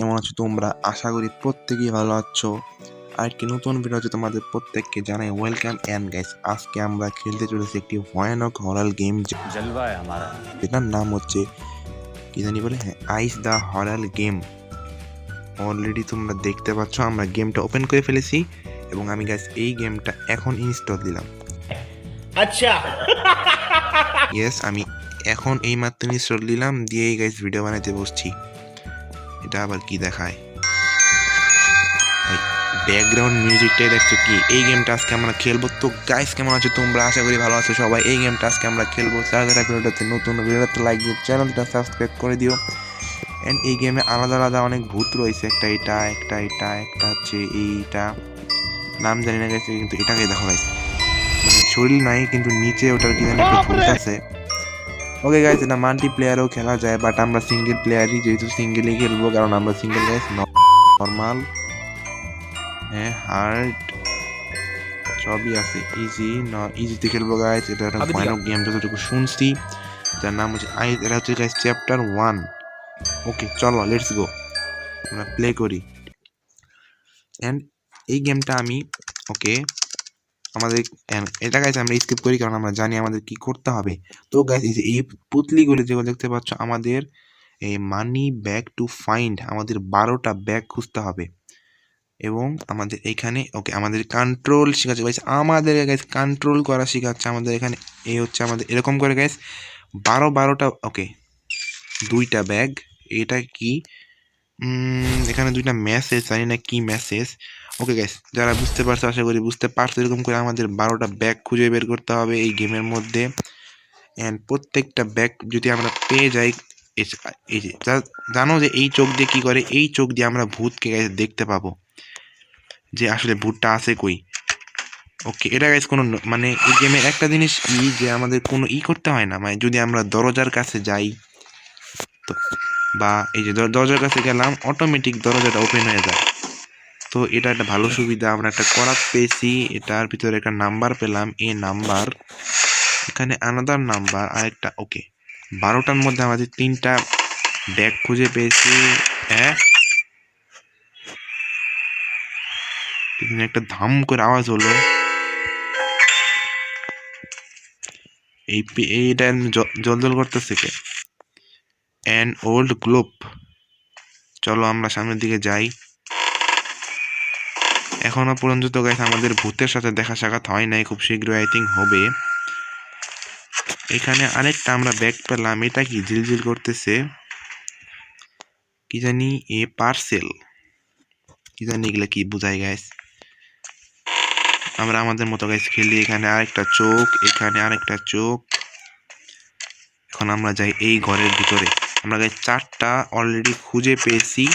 কেমন আছো তোমরা? আশা করি প্রত্যেকেই ভালো আছো। আর একটি নতুন আছে তোমাদের প্রত্যেককে জানাই ওয়েলকাম অ্যান্ড গাইস আজকে আমরা খেলতে চলেছি একটি ভয়ানক হরাল গেম যেটার নাম হচ্ছে কি জানি বলে? হ্যাঁ ice the horror game already তোমরা দেখতে পাচ্ছ আমরা গেমটা ওপেন করে ফেলেছি এবং আমি গাইস এই গেমটা এখন ইনস্টল দিলাম। আচ্ছা। ইয়েস আমি এখন এই মাত্র ইনস্টল দিলাম দিয়েই গাইস ভিডিও বানাতে বসছি। এটা আবার কি দেখায়? ব্যাকগ্রাউন্ড মিউজিকটাই দেখছ কি? এই গেমটা আজকে আমরা খেলব। তো গাইস কেমন আছো? তোমরা আশা করি ভালো আছো সবাই। এই গেমটা আজকে আমরা খেলব যারা ভিডিওটাতে। নতুন ভিডিওটাতে লাইক দিয়ে চ্যানেলটা সাবস্ক্রাইব করে দিও। অ্যান্ড এই গেমে আলাদা আলাদা অনেক ভূত রয়েছে। একটা এটা একটা এটা, একটা হচ্ছে এইটা। নাম জানি না গেছে কিন্তু এটাকে দেখা গাইস মানে শরীর নাই, কিন্তু নিচে ওটার কি জানি একটা ভূত আছে। ওকে গাইস এটা মাল্টি প্লেয়ারও খেলা যায় বাট আমরা সিঙ্গেল প্লেয়ারই যেহেতু সিঙ্গেলই খেলব কারণ আমরা সিঙ্গেল গাইস নর্মাল হ্যাঁ হার্ড সবই আছে ইজি ন ইজিতে খেলব গাইস এটা একটা ভয়ানক গেম যতটুকু শুনছি যার নাম হচ্ছে আই এটা হচ্ছে গাইস চ্যাপ্টার ওয়ান ওকে চলো লেটস গো আমরা প্লে করি। অ্যান্ড এই গেমটা আমি ওকে আমাদের এটা গাইজ আমরা স্কিপ করি কারণ আমরা জানি আমাদের কি করতে হবে। তো গাইজ এই পুতলিগুলো যেগুলো দেখতে পাচ্ছ, আমাদের এই মানি ব্যাগ টু ফাইন্ড আমাদের বারোটা ব্যাগ খুঁজতে হবে। এবং আমাদের এখানে ওকে আমাদের কন্ট্রোল শেখাচ্ছে। গাইজ আমাদের গাইজ কন্ট্রোল করা শেখাচ্ছে। আমাদের এখানে এই হচ্ছে আমাদের, এরকম করে গাইজ বারো, বারোটা ওকে দুইটা ব্যাগ এটা কি? এখানে দুইটা মেসেজ জানি না কি মেসেজ ওকে গাইস যারা বুঝতে পারছ, আশা করি বুঝতে পারছ, এরকম করে আমাদের বারোটা ব্যাগ খুঁজে বের করতে হবে এই গেমের মধ্যে। অ্যান্ড প্রত্যেকটা ব্যাগ যদি আমরা পেয়ে যাই এই যে- জানো যে এই চোখ দিয়ে কি করে? এই চোখ দিয়ে আমরা ভূতকে গাইস দেখতে পাবো। যে আসলে ভূতটা আছে কই? ওকে এটা গাইস কোনো মানে এই গেমের একটা জিনিস ই যে আমাদের কোনো ই করতে হয় না। মানে যদি আমরা দরজার কাছে যাই, তো বা এই যে দরজার কাছে গেলাম অটোমেটিক দরজাটা ওপেন হয়ে যায়। তো এটা একটা ভালো সুবিধা, আমরা একটা করাত পেয়েছি, এটার ভিতরে একটা নাম্বার পেলাম এ নাম্বার, এখানে আনাদার নাম্বার আর একটা ওকে বারোটার মধ্যে আমাদের তিনটা ব্যাগ খুঁজে পেয়েছি হ্যাঁ একটা ধাম করে আওয়াজ হলো। এই এইটা জল জলজল করতেছে কে? অ্যান ওল্ড গ্লোব চলো আমরা সামনের দিকে যাই। এখনও পর্যন্ত তো গাইস আমাদের ভূতের সাথে দেখা সাক্ষাৎ হয় নাই, খুব শীঘ্রই আই থিঙ্ক হবে। এখানে আরেকটা আমরা ব্যাগ পেলাম, এটা কি? ঝিলঝিল করতেছে। কি জানি, এ পার্সেল কি জানি এগুলা কি বুঝাই গাইস আমরা আমাদের মতো গাইস খেলি, এখানে আরেকটা চোখ, এখানে আরেকটা চোখ। এখন আমরা যাই এই ঘরের ভিতরে। আমরা গাইস চারটা অলরেডি খুঁজে পেয়েছি।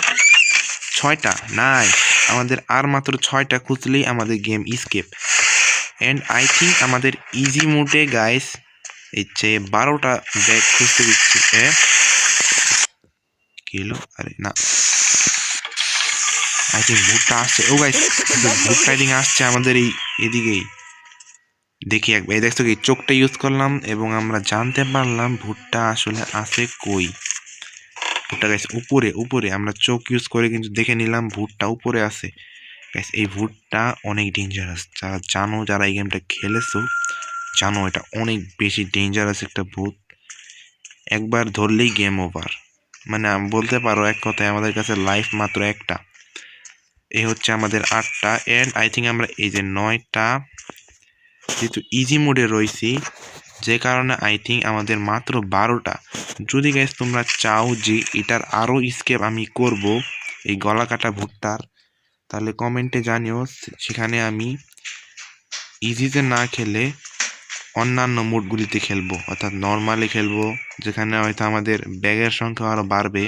ছয়টা? নাই আমাদের আর মাত্র ছয়টা খুঁজলেই আমাদের game escape and I think আমাদের ইজি মোডে গাইস যে বারোটা ব্যাগ খুঁজতে দিচ্ছি। কি হলো? আরে না। আই থিঙ্ক ভুটটা আসছে। ও গাইস ভুট রাইডিং আসছে আমাদের এই এদিকেই। দেখি একবার। এই দেখছ কি, চোখটা ইউজ করলাম এবং আমরা জানতে পারলাম ভুট্টা আসলে আছে কই। ভুট্টা গাইস উপরে উপরে। আমরা চোখ ইউজ করে কিন্তু দেখে নিলাম ভুটটা উপরে আছে। গাইস এই ভুটটা অনেক ডেঞ্জারাস যারা জানো, যারা এই গেমটা খেলেছো, জানো এটা অনেক বেশি ডেঞ্জারাস একটা ভূত। একবার ধরলেই গেম ওভার মানে আম- বলতে পারো, এক কথায় আমাদের কাছে লাইফ মাত্র একটা। এই হচ্ছে আমাদের আটটা অ্যান্ড আই থিঙ্ক আমরা এই যে নয়টা, যেহেতু ইজি মোডে রয়েছি যে কারণে আই থিঙ্ক আমাদের মাত্র বারোটা। যদি গাইস তোমরা চাও যে এটার আরও স্কেপ আমি করব, এই গলা কাটা ভুট্টার, তাহলে কমেন্টে জানিও, সেখানে আমি ইজিতে না খেলে অন্যান্য মোডগুলিতে খেলব। অর্থাৎ নর্মালি খেলব, যেখানে হয়তো আমাদের ব্যাগের সংখ্যা আরও বাড়বে।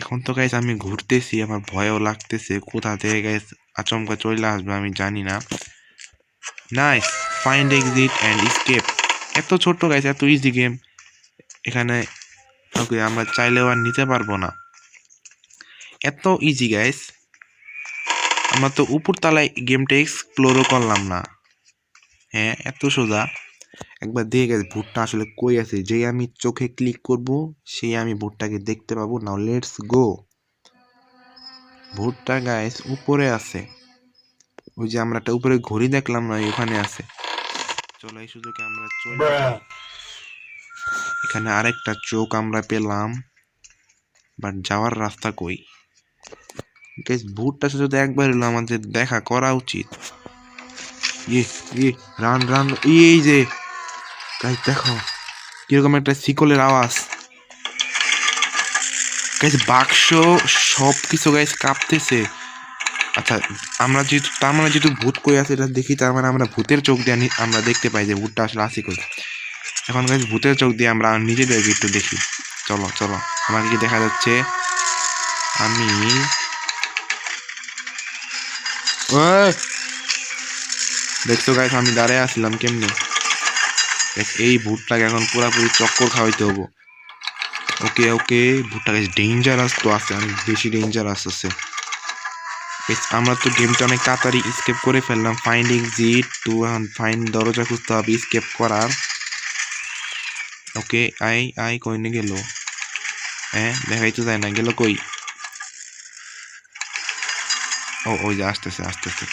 এখন তো গাইস আমি ঘুরতেছি, আমার ভয়ও লাগতেছে, কোথা থেকে গাইস আচমকা চলে আসবে আমি জানি না। Nice find exit and escape এত ছোট্ট গাইস এত ইজি গেম এখানে ওকে আমরা চাইলেও আর নিতে পারব না। এত ইজি গাইস আমরা তো উপর তলায় গেমটা এক্সপ্লোরও করলাম না। হ্যাঁ এত সোজা। একবার দেখে গেছে ভূতটা আসলে কই আছে? যেই আমি চোখে ক্লিক করব, সেই আমি ভূতটাকে দেখতে পাবো। নাও লেটস গো ভূতটা গাইস উপরে আছে। ওই যে আমরা একটা উপরে ঘড়ি দেখলাম না ওখানে আছে। চলো এই সুযোগে আমরা চলে এখানে আরেকটা চোখ আমরা পেলাম। বাট যাওয়ার রাস্তা কই? গাইস ভূতটার সাথে তো একবার হলো আমাদের দেখা করা উচিত। ইয়ে ইয়ে রান রান এই যে। গাইস দেখো কীরকম একটা শিকলের আওয়াজ। গাইস বাক্স সব কিছু গাইস কাঁপতেছে। আচ্ছা আমরা যেহেতু তার মানে যেহেতু ভূত কই আছে এটা দেখি তার মানে আমরা ভূতের চোখ দিয়ে আমরা দেখতে পাই যে ভূতটা আসলে আসি কই। এখন গাইস ভূতের চোখ দিয়ে আমরা নিজেদেরকে একটু দেখি। চলো চলো আমাকে কি দেখা যাচ্ছে? আমি! দেখছ গাইস আমি দাঁড়ায় আসলাম কেমনি? দেখ, এই ভূতটাকে এখন পুরাপুরি চক্কর খাওয়াইতে হব। ওকে ওকে ভূতটা গাইস ডেঞ্জারাস তো আছে অনেক বেশি ডেঞ্জারাস আছে। আমরা তো গেমটা অনেক তাড়াতাড়ি স্কেপ করে ফেললাম। ফাইন্ড এক্সিট টু এখন দরজা খুঁজতে হবে স্কেপ করার। ওকে আই আই কই না গেল। হ্যাঁ দেখাই তো যায় না, গেল কই? ও, ওই যে আসতেছে আসতেছে।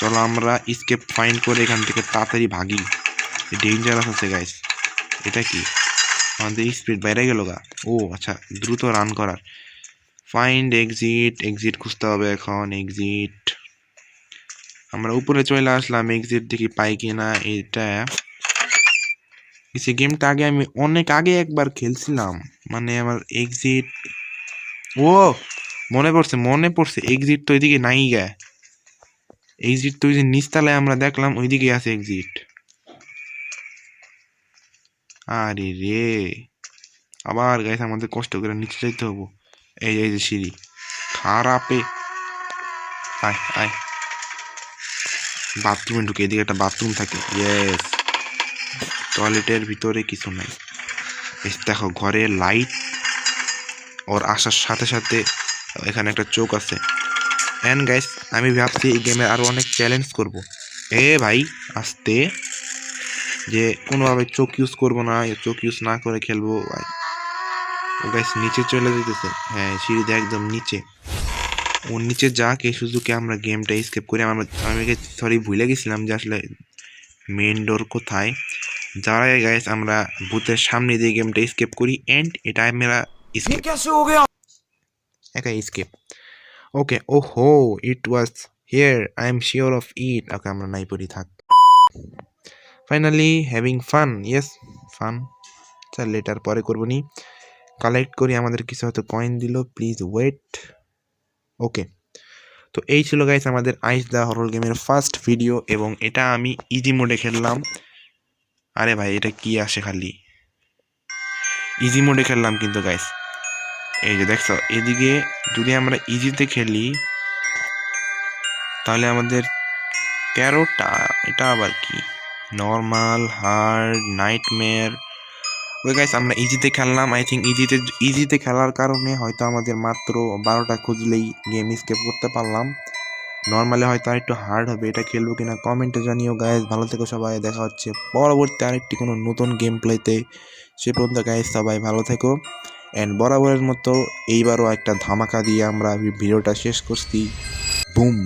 চলো আমরা স্কেপ ফাইন্ড করে এখান থেকে তাড়াতাড়ি ভাগি। ডেঞ্জারাস আছে গাইস এটা কি? আমাদের স্পিড বাইরে গেল গা। ও আচ্ছা দ্রুত রান করার। ফাইন্ড এক্সিট এক্সিট খুঁজতে হবে এখন এক্সিট আমরা উপরে চলে আসলাম এক্সিট দেখি পাই কিনা এটা। এই গেমটা আগে আমি অনেক আগে একবার খেলছিলাম মানে আমার এক্সিট ও, মনে পড়ছে মনে পড়ছে এক্সিট তো এদিকে নাই গে। এক্সিট তো ওই যে নিচতলায় আমরা দেখলাম, ওইদিকে আছে এক্সিট আরে রে, আবার গাইছে আমাদের কষ্ট করে নিচে যাইতে হব। এই এই যে সিঁড়ি। খারাপে। আয় আয়। বাথরুমে ঢুকে এদিকে একটা বাথরুম থাকে। ইয়েস। টয়লেটের ভিতরে কিছু নাই। দেখো, ঘরে লাইট। ওর আসার সাথে সাথে এখানে একটা চোখ আছে। অ্যান্ড গাইস আমি ভাবছি এই গেমে আরও অনেক চ্যালেঞ্জ করব। এ ভাই, আসতে। যে কোনোভাবে চোখ ইউজ করব না, চোখ ইউজ না করে খেলব। ও গাইস নিচে চলে যেতেছে। হ্যাঁ সিঁড়িতে একদম নিচে। ওর নিচে যাক এই সুযোগে আমরা গেমটা স্কেপ করি। আমরা আমি সরি ভুলে গেছিলাম যে আসলে মেন ডোর কোথায়। যারা গাইস আমরা ভূতের সামনে দিয়ে গেমটা স্কেপ করি এন্ড এটা আমরা স্কেপ একা স্কেপ ওকে ও হো it was here I am sure of it okay আমরা নাই পড়ি থাক। Finally having fun yes fun sir later পরে করব নি। কালেক্ট করি, আমাদের কিছু হয়তো কয়েন দিল প্লিজ ওয়েট ওকে তো এই ছিল গাইস আমাদের আইস দ্য হরল গেমের ফার্স্ট ভিডিও এবং এটা আমি ইজি মোডে খেললাম। আরে ভাই, এটা কি আসে খালি? ইজি মোডে খেললাম কিন্তু গাইস এই যে দেখছ, এদিকে যদি আমরা ইজিতে খেলি, তাহলে আমাদের তেরোটা, এটা আবার কি? নর্মাল হার্ড নাইটমেয়ার ওই গাইস আমরা ইজিতে খেললাম। আই থিঙ্ক ইজিতে ইজিতে খেলার কারণে হয়তো আমাদের মাত্র বারোটা খুঁজলেই গেম স্কেপ করতে পারলাম। নর্মালি হয়তো আর একটু হার্ড হবে, এটা খেলব কিনা কমেন্টে জানিও গাইস ভালো থেকো সবাই, দেখা হচ্ছে পরবর্তী আরেকটি কোনো নতুন গেম প্লেতে সে পর্যন্ত গাইস সবাই ভালো থেকো। অ্যান্ড বরাবরের মতো এইবারও একটা ধামাকা দিয়ে আমরা ভিডিওটা শেষ করছি। বুম